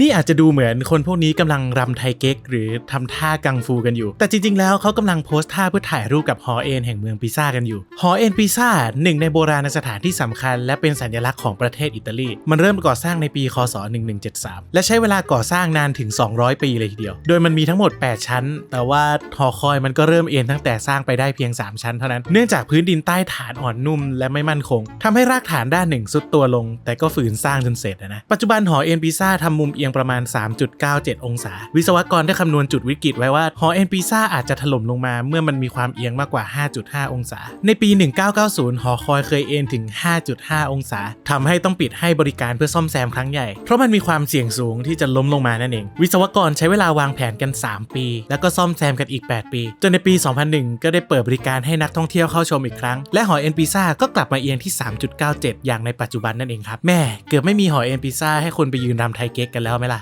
นี่อาจจะดูเหมือนคนพวกนี้กำลังรำไทเก๊กหรือทำท่ากังฟูกันอยู่ แต่จริงๆ แล้วเขากำลังโพสท่าเพื่อถ่ายรูปกับหอเอ็นแห่งเมืองปิซ่ากันอยู่ หอเอ็นปิซ่าหนึ่งในโบราณสถานที่สำคัญ และเป็นสัญลักษณ์ของประเทศอิตาลี มันเริ่มก่อสร้างในปี คศ 1173 และใช้เวลาก่อสร้างนานถึง 200 ปีเลยทีเดียว โดยมันมีทั้งหมด 8 ชั้น แต่ว่าหอคอยมันก็เริ่มเอ็นตั้งแต่สร้างไปได้เพียง 3 ชั้นเท่านั้น เนื่องจากพื้นดินใต้ฐานอ่อนนุ่ม และไม่มั่นคงทำให้รากฐานด้านหนึ่งสุดตัวลง แต่ก็ฝืนสร้างจนเสร็จนะ ปัจจุบันหอเอ็นปิซ่าทำมุมเอียงประมาณ 3.97 องศา วิศวกรได้คำนวณจุดวิกฤตไว้ว่าหอเอ็นปิซ่าอาจจะถล่มลงมาเมื่อมันมีความเอียงมากกว่า 5.5 องศา ในปี 1990 หอคอยเคยเอ็นถึง 5.5 องศาทำให้ต้องปิดให้บริการเพื่อซ่อมแซมครั้งใหญ่ เพราะมันมีความเสี่ยงสูงที่จะล้มลงมานั่นเอง วิศวกรใช้เวลาวางแผนกัน 3 ปี แล้วก็ซ่อมแซมกันอีก 8 ปี จนในปี 2001 ก็ได้เปิดบริการให้นักท่องเที่ยวเข้าชมอีกครั้ง และหอเอ็นปิซ่าก็กลับมาเอียงที่ 3.97 อย่างในปัจจุบันนั่นเองครับ แม่เกือบไม่มีหอเอ็นปิซ่าให้คนไปยืนรำไทยเก๊กกันแล้วไหมล่ะ